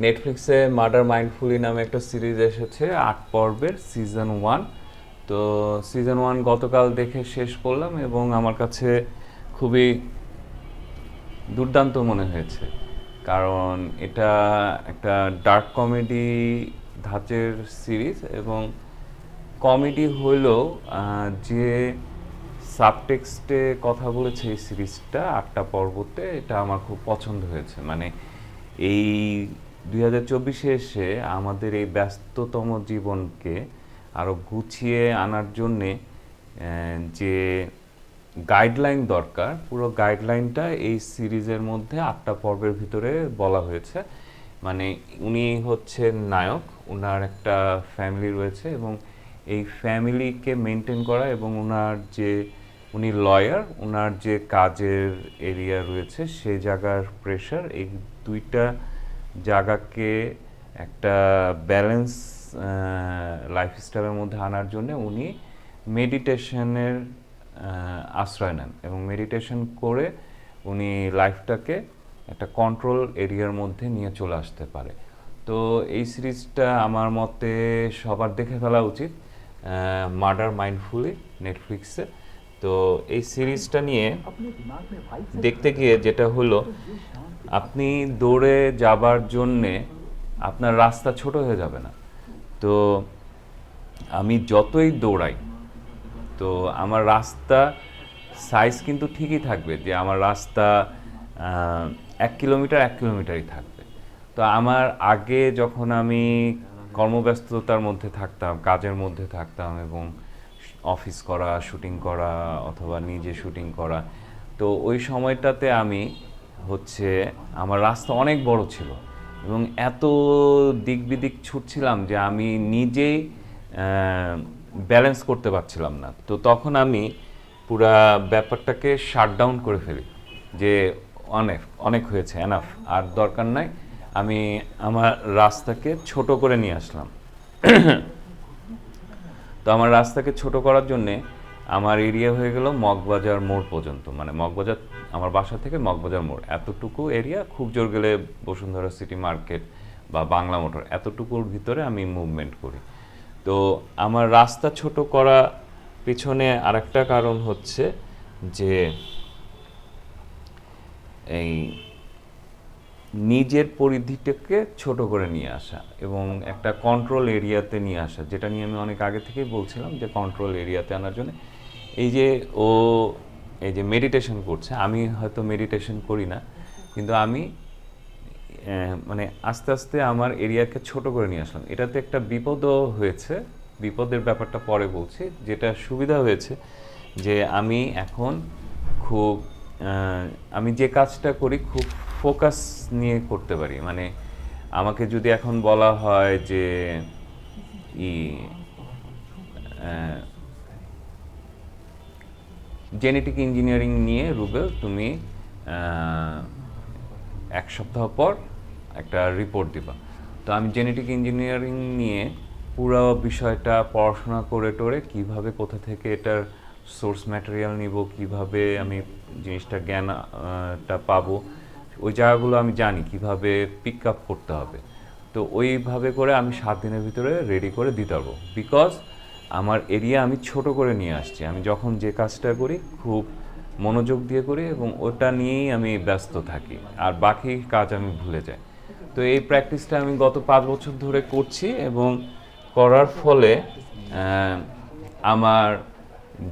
নেটফ্লিক্সে murder mindfully নামে একটা সিরিজ এসেছে আট পর্বের সিজন ওয়ান তো সিজন ওয়ান গতকাল দেখে শেষ করলাম এবং আমার কাছে খুবই দুর্দান্ত মনে হয়েছে। কারণ এটা একটা ডার্ক কমেডি ধাঁচের সিরিজ এবং কমেডি হইলেও আহ, যে সাবটেক্সটে কথা বলেছে এই সিরিজটা আটটা পর্বতে এটা আমার খুব পছন্দ হয়েছে। মানে এই দুই হাজার এসে আমাদের এই ব্যস্ততম জীবনকে আরও গুছিয়ে আনার জন্যে যে গাইডলাইন দরকার, পুরো গাইডলাইনটা এই সিরিজের মধ্যে আটটা পর্বের ভিতরে বলা হয়েছে। মানে উনি হচ্ছে নায়ক ওনার একটা ফ্যামিলি রয়েছে এবং এই ফ্যামিলিকে মেনটেন করা এবং ওনার যে, উনি লয়ার ওনার যে কাজের এরিয়া রয়েছে সেই জায়গার প্রেশার, এই দুইটা জায়গাকে একটা ব্যালেন্স লাইফস্টাইলের মধ্যে আনার জন্য উনি মেডিটেশনের আশ্রয় নেন এবং মেডিটেশন করে উনি লাইফটাকে একটা কন্ট্রোল এরিয়ার মধ্যে নিয়ে চলে আসতে পারে। তো এই সিরিজটা আমার মতে সবার দেখে ফেলা উচিত মার্ডার মাইন্ডফুলি নেটফ্লিক্সে তো এই সিরিজটা নিয়ে দেখতে গিয়ে যেটা হলো আপনি দৌড়ে যাবার জন্যে আপনার রাস্তা ছোট হয়ে যাবে না। তো আমি যতই দৌড়াই তো আমার রাস্তা সাইজ কিন্তু ঠিকই থাকবে যে আমার রাস্তা এক কিলোমিটার এক কিলোমিটারই থাকবে। তো আমার আগে যখন আমি কর্মব্যস্ততার মধ্যে থাকতাম কাজের মধ্যে থাকতাম এবং অফিস করা, শুটিং করা অথবা নিজে শুটিং করা। তো ওই সময়টাতে আমি হচ্ছে আমার রাস্তা অনেক বড় ছিল এবং এত দিক বিদিক ছুটছিলাম যে আমি নিজেই ব্যালেন্স করতে পারছিলাম না। তো তখন আমি পুরা ব্যাপারটাকে শাট ডাউন করে ফেলি যে অনেক অনেক হয়েছে এনাফ আর দরকার নাই, আমি আমার রাস্তাকে ছোট করে নিয়ে আসলাম। তো আমার রাস্তাকে ছোট করার জন্যে আমার এরিয়া হয়ে গেল মগবাজার মোড় পর্যন্ত। মানে মগবাজার, আমার বাসা থেকে মগবাজার মোড়। এতটুকু এরিয়া, খুব জোর গেলে বসুন্ধরা সিটি মার্কেট বা বাংলা মোটর, এতটুকুর ভিতরে আমি মুভমেন্ট করি। তো আমার রাস্তা ছোট করা পিছনে আরেকটা কারণ হচ্ছে যে এই নিজের পরিধিটাকে ছোট করে নিয়ে আসা এবং একটা কন্ট্রোল এরিয়াতে নিয়ে আসা, যেটা নিয়ে আমি অনেক আগে থেকেই বলছিলাম যে কন্ট্রোল এরিয়াতে আনার জন্য। এই যে ও, এই যে মেডিটেশন করছে, আমি হয়তো মেডিটেশন করি না, কিন্তু আমি মানে আস্তে আস্তে আমার এরিয়াকে ছোট করে নিয়ে আসলাম। এটাতে একটা বিপদও হয়েছে, বিপদের ব্যাপারটা পরে বলছি, যেটা সুবিধা হয়েছে যে আমি এখন খুব আমি যে কাজটা করি খুব ফোকাস নিয়ে করতে পারি। মানে আমাকে যদি এখন বলা হয় যে ই জেনেটিক ইঞ্জিনিয়ারিং নিয়ে রুবেল তুমি এক সপ্তাহ পর একটা রিপোর্ট দিবা। তো আমি জেনেটিক ইঞ্জিনিয়ারিং নিয়ে পুরো বিষয়টা পড়াশোনা করে টোরে কীভাবে কোথা থেকে এটার সোর্স ম্যাটেরিয়াল নিব কীভাবে আমি জিনিসটা জ্ঞান আহ, টা পাবো ওই জায়গাগুলো আমি জানি কীভাবে পিক আপ করতে হবে। তো ওইভাবে করে আমি সাত দিনের ভিতরে রেডি করে দিতে পারব। বিকজ আমার এরিয়া আমি ছোট করে নিয়ে আসছি। আমি যখন যে কাজটা করি, খুব মনোযোগ দিয়ে করি এবং ওটা নিয়েই আমি ব্যস্ত থাকি। আর বাকি কাজ আমি ভুলে যাই। তো এই প্র্যাকটিসটা আমি গত পাঁচ বছর ধরে করছি এবং করার ফলে আমার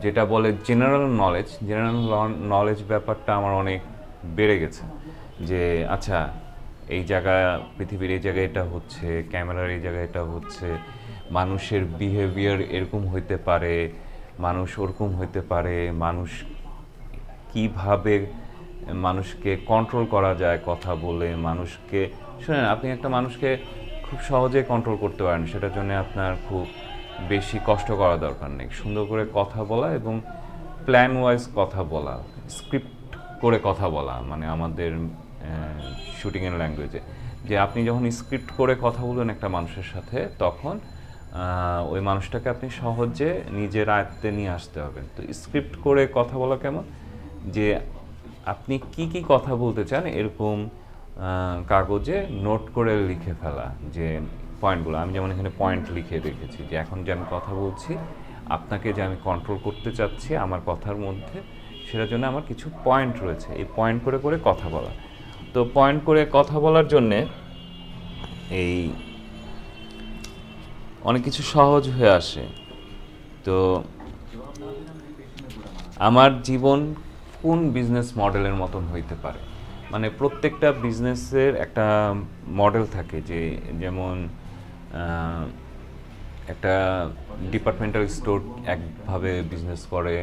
যেটা বলে জেনারেল নলেজ জেনারেল নলেজ ব্যাপারটা আমার অনেক বেড়ে গেছে। যে আচ্ছা এই জায়গা, পৃথিবীর এই জায়গায় এটা হচ্ছে, ক্যামেরার এই জায়গায় এটা হচ্ছে, মানুষের বিহেভিয়ার এরকম হইতে পারে, মানুষ ওরকম হইতে পারে, মানুষ কীভাবে মানুষকে কন্ট্রোল করা যায় কথা বলে, মানুষকে, শুনেন, আপনি একটা মানুষকে খুব সহজে কন্ট্রোল করতে পারেন, সেটার জন্য আপনার খুব বেশি কষ্ট করা দরকার নেই। সুন্দর করে কথা বলা এবং প্ল্যান ওয়াইজ কথা বলা স্ক্রিপ্ট করে কথা বলা মানে আমাদের শুটিংয়ের ল্যাঙ্গুয়েজে যে আপনি যখন স্ক্রিপ্ট করে কথা বলবেন একটা মানুষের সাথে, তখন ওই মানুষটাকে আপনি সহজে নিজের আয়ত্তে নিয়ে আসতে হবে তো স্ক্রিপ্ট করে কথা বলা কেমন? যে আপনি কি কি কথা বলতে চান, এরকম কাগজে নোট করে লিখে ফেলা, যে পয়েন্টগুলো আমি যেমন এখানে পয়েন্ট লিখে রেখেছি, যে এখন যে আমি কথা বলছি, আপনাকে যে আমি কন্ট্রোল করতে চাচ্ছি আমার কথার মধ্যে, সেটার জন্য আমার কিছু পয়েন্ট রয়েছে। এই পয়েন্ট করে করে কথা বলা। তো পয়েন্ট করে কথা বলার জন্যে এই অনেক কিছু সহজ হয়ে আসে। তো আমার জীবন কোন বিজনেস মডেলের মতন হইতে পারে? মানে প্রত্যেকটা বিজনেসের একটা মডেল থাকে যে যেমন একটা ডিপার্টমেন্টাল স্টোর একভাবে বিজনেস করে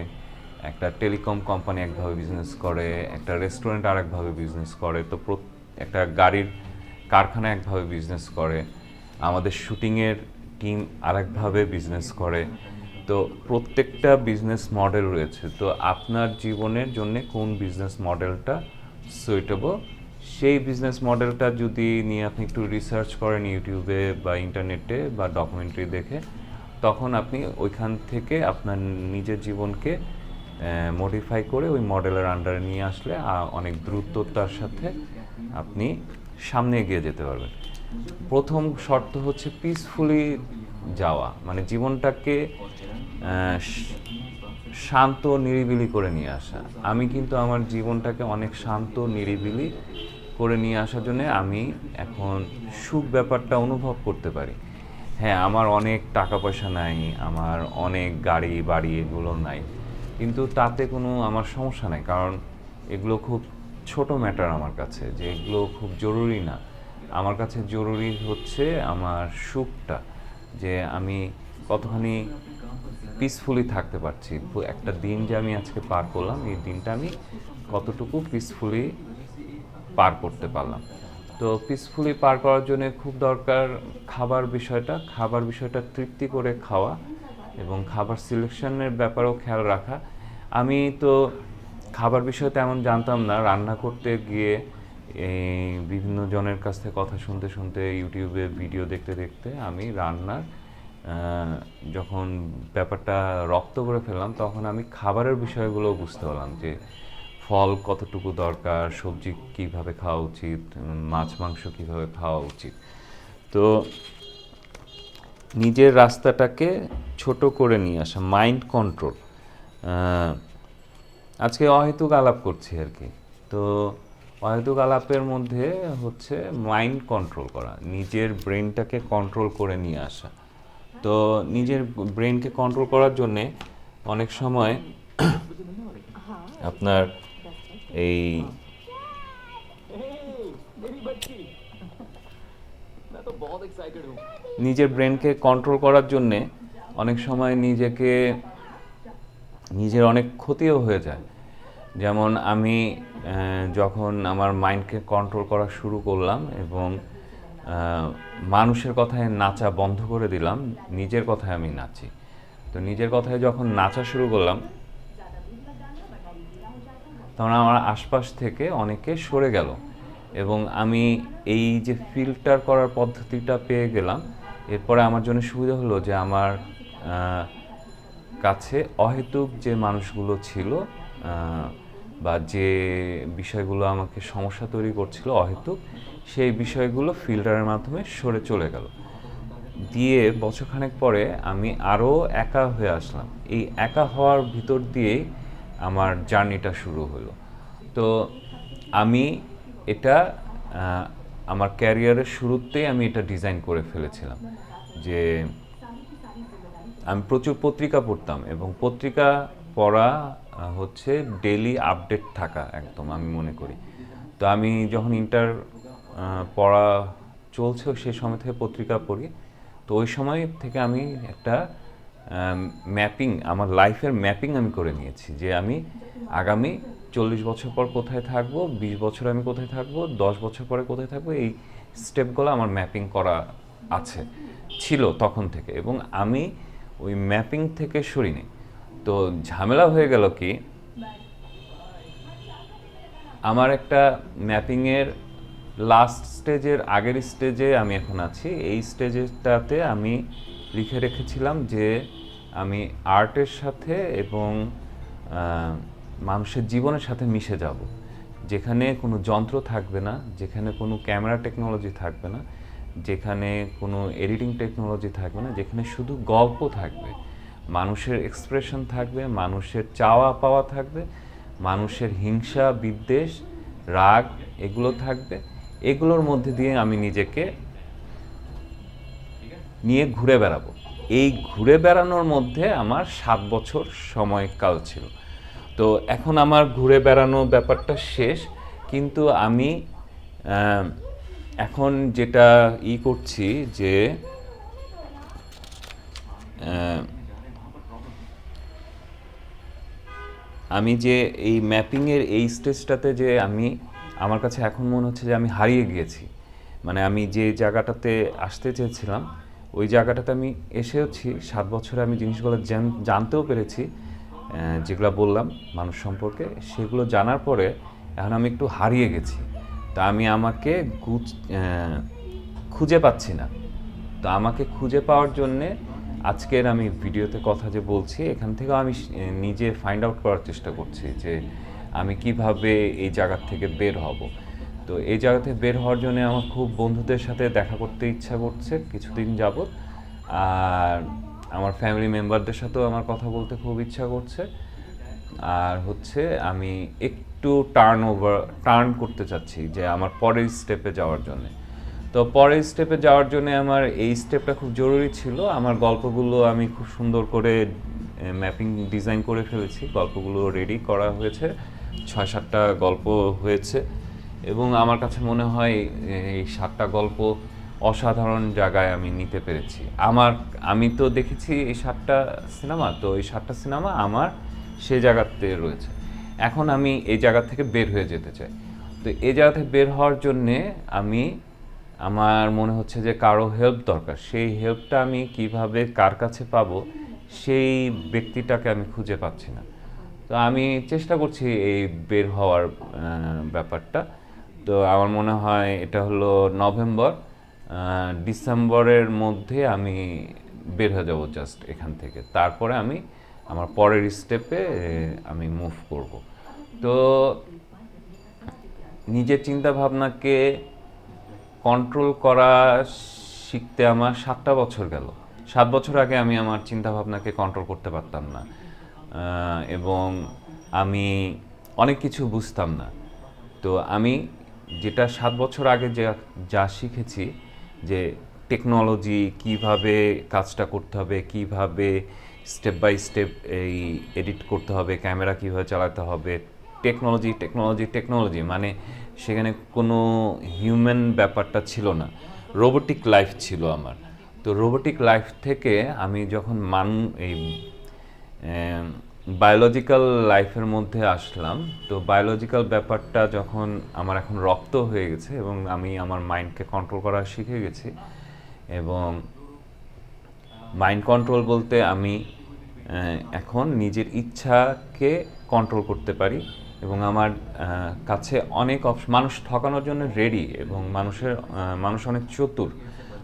একটা টেলিকম কোম্পানি একভাবে বিজনেস করে, একটা রেস্টুরেন্ট আরেকভাবে বিজনেস করে, তো একটা গাড়ির কারখানা একভাবে বিজনেস করে, আমাদের শুটিংয়ের টিম আরেকভাবে বিজনেস করে, তো প্রত্যেকটা বিজনেস মডেল রয়েছে, তো আপনার জীবনের জন্য কোন বিজনেস মডেলটা সুইটেবল সেই বিজনেস মডেলটা যদি নিয়ে আপনি একটু রিসার্চ করেন ইউটিউবে বা ইন্টারনেটে বা ডকুমেন্টারি দেখে, তখন আপনি ওইখান থেকে আপনার নিজের জীবনকে মডিফাই করে ওই মডেলের আন্ডারে নিয়ে আসলে অনেক দ্রুততার সাথে আপনি সামনে এগিয়ে যেতে পারবেন। প্রথম শর্ত হচ্ছে পিসফুলি যাওয়া। মানে জীবনটাকে শান্ত, নিরিবিলি করে নিয়ে আসা। আমি কিন্তু আমার জীবনটাকে অনেক শান্ত, নিরিবিলি করে নিয়ে আসার জন্য আমি এখন সুখ ব্যাপারটা অনুভব করতে পারি। হ্যাঁ আমার অনেক টাকা পয়সা নাই, আমার অনেক গাড়ি বাড়ি এগুলো নাই। কিন্তু তাতে কোনো আমার সমস্যা নাই, কারণ এগুলো খুব ছোট ম্যাটার আমার কাছে, যে এগুলো খুব জরুরি না। আমার কাছে জরুরি হচ্ছে আমার সুখটা, যে আমি কতখানি পিসফুলি থাকতে পারছি। একটা দিন যে আমি আজকে পার করলাম, এই দিনটা আমি কতটুকু পিসফুলি পার করতে পারলাম। তো পিসফুলি পার করার জন্য খুব দরকার খাবার বিষয়টা। খাবার বিষয়টা তৃপ্তি করে খাওয়া এবং খাবার সিলেকশনের ব্যাপারেও খেয়াল রাখা। আমি তো খাবার বিষয়ে তেমন জানতাম না। রান্না করতে গিয়ে এই বিভিন্ন জনের কাছ থেকে কথা শুনতে শুনতে ইউটিউবে ভিডিও দেখতে দেখতে আমি রান্নার যখন ব্যাপারটা রপ্ত করে ফেললাম, তখন আমি খাবারের বিষয়গুলো বুঝতে পারলাম যে ফল কতটুকু দরকার, সবজি কীভাবে খাওয়া উচিত মাছ, মাংস কীভাবে খাওয়া উচিত। তো নিজের রাস্তাটাকে ছোট করে নিয়ে আসা মাইন্ড কন্ট্রোল আজকে অহেতুক আলাপ করছি আর কি তো অহেতুক আলাপের মধ্যে হচ্ছে মাইন্ড কন্ট্রোল করা নিজের ব্রেনটাকে কন্ট্রোল করে নিয়ে আসা তো নিজের ব্রেনকে কন্ট্রোল করার জন্যে অনেক সময় আপনার এই নিজের ব্রেনকে কন্ট্রোল করার জন্যে অনেক সময় নিজেকে, নিজের অনেক ক্ষতিও হয়ে যায়। যেমন আমি যখন আমার মাইন্ডকে কন্ট্রোল করা শুরু করলাম এবং মানুষের কথায় নাচা বন্ধ করে দিলাম, নিজের কথায় আমি নাচি। তো নিজের কথায় যখন নাচা শুরু করলাম, তখন আমার আশপাশ থেকে অনেকে সরে গেল। এবং আমি এই যে ফিল্টার করার পদ্ধতিটা পেয়ে গেলাম এরপরে আমার জন্য সুবিধা হলো যে আমার কাছে অহেতুক যে মানুষগুলো ছিল বা যে বিষয়গুলো আমাকে সমস্যা তৈরি করছিল অহেতুক, সেই বিষয়গুলো ফিল্টারের মাধ্যমে সরে চলে গেল। দিয়ে বছরখানেক পরে আমি আরও একা হয়ে আসলাম। এই একা হওয়ার ভিতর দিয়েই আমার জার্নিটা শুরু হলো। তো আমি এটা আমার ক্যারিয়ারের শুরুতেই আমি এটা ডিজাইন করে ফেলেছিলাম যে আমি প্রচুর পত্রিকা পড়তাম এবং পত্রিকা পড়া হচ্ছে ডেলি আপডেট থাকা একদম আমি মনে করি। তো আমি যখন ইন্টার পড়া চলছে সেই সময় থেকে পত্রিকা পড়ি। তো ওই সময় থেকে আমি একটা ম্যাপিং আমার লাইফের ম্যাপিং আমি করে নিয়েছি যে আমি আগামী চল্লিশ বছর পর কোথায় থাকব, বিশ বছর আমি কোথায় থাকব, দশ বছর পরে কোথায় থাকব, এই স্টেপগুলো আমার ম্যাপিং করা আছে, ছিল তখন থেকে। এবং আমি ওই ম্যাপিং থেকে সরিনি। তো ঝামেলা হয়ে গেল কি, আমার একটা ম্যাপিংয়ের লাস্ট স্টেজের আগের স্টেজে আমি এখন আছি। এই স্টেজটাতে আমি লিখে রেখেছিলাম যে আমি আর্টের সাথে এবং মানুষের জীবনের সাথে মিশে যাব। যেখানে কোনো যন্ত্র থাকবে না, যেখানে কোনো ক্যামেরা টেকনোলজি থাকবে না, যেখানে কোনো এডিটিং টেকনোলজি থাকবে না, যেখানে শুধু গল্প থাকবে। মানুষের এক্সপ্রেশন থাকবে, মানুষের চাওয়া পাওয়া থাকবে, মানুষের হিংসা, বিদ্বেষ, রাগ এগুলো থাকবে। এগুলোর মধ্যে দিয়ে আমি নিজেকে নিয়ে ঘুরে বেড়াবো। এই ঘুরে বেড়ানোর মধ্যে আমার সাত বছর সময়কাল ছিল। তো এখন আমার ঘুরে বেড়ানো ব্যাপারটা শেষ, কিন্তু আমি এখন যেটা ই করছি যে আমি যে এই ম্যাপিংয়ের এই স্টেজটাতে যে আমি, আমার কাছে এখন মনে হচ্ছে যে আমি হারিয়ে গিয়েছি। মানে আমি যে জায়গাটাতে আসতে চেয়েছিলাম, ওই জায়গাটাতে আমি এসেওছি, সাত বছরে আমি জিনিসগুলো জানতেও পেরেছি। যেগুলো বললাম মানুষ সম্পর্কে, সেগুলো জানার পরে এখন আমি একটু হারিয়ে গেছি। তা আমি আমাকে খুঁজে পাচ্ছি না। তো আমাকে খুঁজে পাওয়ার জন্যে আজকের আমি ভিডিওতে কথা যে বলছি, এখান থেকেও আমি নিজে ফাইন্ড আউট করার চেষ্টা করছি যে আমি কীভাবে এই জায়গা থেকে বের হব। তো এই জায়গা থেকে বের হওয়ার জন্য আমার খুব বন্ধুদের সাথে দেখা করতে ইচ্ছা করছে, কিছুদিন যাবত। আর আমার ফ্যামিলি মেম্বারদের সাথেও আমার কথা বলতে খুব ইচ্ছা করছে। আর হচ্ছে আমি একটু টার্ন ওভার টার্ন করতে চাচ্ছি যে আমার পরের স্টেপে যাওয়ার জন্য। তো পরের স্টেপে যাওয়ার জন্য আমার এই স্টেপটা খুব জরুরি ছিল। আমার গল্পগুলো আমি খুব সুন্দর করে ম্যাপিং ডিজাইন করে ফেলেছি। গল্পগুলো রেডি করা হয়েছে। ছয় সাতটা গল্প হয়েছে। এবং আমার কাছে মনে হয় এই সাতটা গল্প অসাধারণ জায়গায় আমি নিতে পেরেছি। আমার, আমি তো দেখেছি এই সাতটা সিনেমা, তো এই সাতটা সিনেমা আমার সে জায়গাতে রয়েছে। এখন আমি এই জায়গা থেকে বের হয়ে যেতে চাই। তো এই জায়গা থেকে বের হওয়ার জন্যে আমি, আমার মনে হচ্ছে যে কারও হেল্প দরকার। সেই হেল্পটা আমি কীভাবে, কার কাছে পাবো, সেই ব্যক্তিটাকে আমি খুঁজে পাচ্ছি না। তো আমি চেষ্টা করছি এই বের হওয়ার ব্যাপারটা। তো আমার মনে হয় এটা হলো নভেম্বর। ডিসেম্বরের মধ্যে আমি বের হয়ে যাব জাস্ট এখান থেকে। তারপরে আমি আমার পরের স্টেপে আমি মুভ করব। তো নিজের চিন্তা ভাবনাকে কন্ট্রোল করা শিখতে আমার সাতটা বছর গেল। সাত বছর আগে আমি আমার চিন্তা ভাবনাকে কন্ট্রোল করতে পারতাম না। এবং আমি অনেক কিছু বুঝতাম না। তো আমি যেটা সাত বছর আগে যা যা শিখেছি যে টেকনোলজি কীভাবে কাজটা করতে হবে, কীভাবে স্টেপ বাই স্টেপ এই এডিট করতে হবে ক্যামেরা কীভাবে চালাতে হবে টেকনোলজি টেকনোলজি টেকনোলজি মানে সেখানে কোনো হিউম্যান ব্যাপারটা ছিল না। রোবোটিক লাইফ ছিল আমার। তো রোবোটিক লাইফ থেকে আমি যখন মান এই বায়োলজিক্যাল লাইফের মধ্যে আসলাম। তো বায়োলজিক্যাল ব্যাপারটা যখন আমার এখন রক্ত হয়ে গেছে এবং আমি আমার মাইন্ডকে কন্ট্রোল করা শিখে গেছি এবং মাইন্ড কন্ট্রোল বলতে আমি এখন নিজের ইচ্ছাকে কন্ট্রোল করতে পারি এবং আমার কাছে অনেক মানুষ ঠকানোর জন্য রেডি এবং মানুষের মানুষ অনেক চতুর।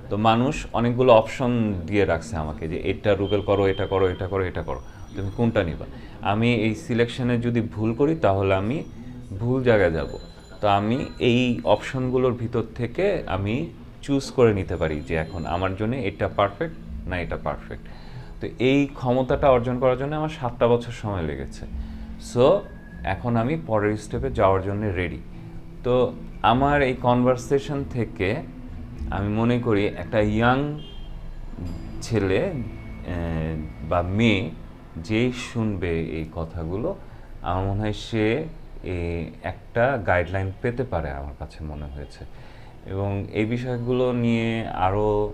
তো মানুষ অনেকগুলো অপশন দিয়ে রাখছে আমাকে যে এটা রুবেল করো, এটা করো এটা করো এটা করো। তুমি কোনটা নিবা? আমি এই সিলেকশনে যদি ভুল করি, তাহলে আমি ভুল জায়গায় যাব। তো আমি এই অপশনগুলোর ভিতর থেকে আমি চুজ করে নিতে পারি যে এখন আমার জন্য এটা পারফেক্ট না এটা পারফেক্ট তো এই ক্ষমতাটা অর্জন করার জন্য আমার সাতটা বছর সময় লেগেছে। সো এখন আমি পরের স্টেপে যাওয়ার জন্য রেডি তো আমার এই কনভারসেশন থেকে আমি মনে করি একটা ইয়াং ছেলে বা মেয়ে যেই শুনবে এই কথাগুলো, আমার মনে হয় সে একটা গাইডলাইন পেতে পারে আমার কাছে মনে হয়েছে। এবং এই বিষয়গুলো নিয়ে আরও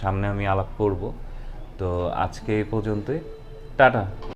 সামনে আমি আলাপ করব। তো আজকে এই পর্যন্তই। টাটা।